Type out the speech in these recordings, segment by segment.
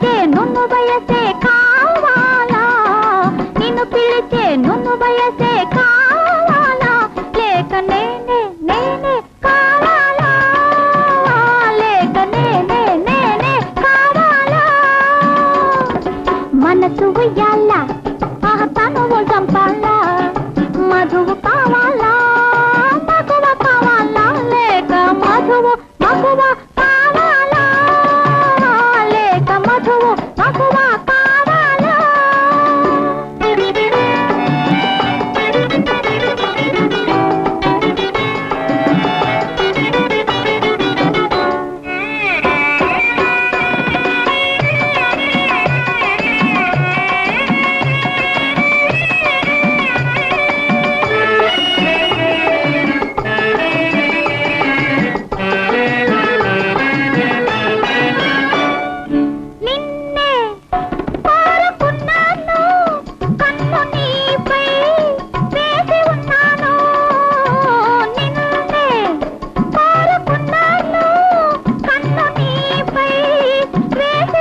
పిలిచే నన్ను బయసే కావాలా? నిన్ను పిలిచే నన్ను బయసే కావాలా? లేక నేనే నేనే కావాలా? లేక నేనే నేనే కావాలా? మనసు ఉయ్యాలా? తను చంపాలా? మధువు కావాలా? మగువ కావాలా? లేక మధువు మగువ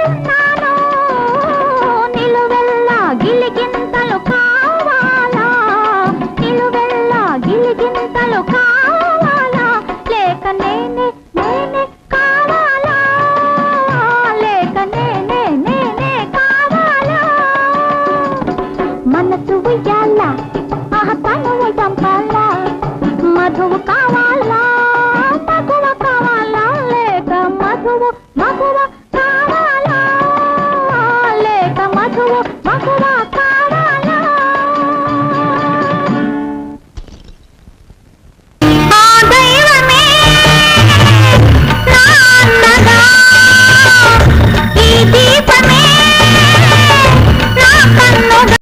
వేసి నిలువెల్లా గిలిగింతలు కావాలా? నిలువెల్లా గిలిగింతలు కావాలా? లేక నేనే నేనే కావాలా? లేక నేనే నేనే కావాలా? మనసు ఆహ చంపాలా మధువు కావాలా? మగువ కావాలా? లేక మధువు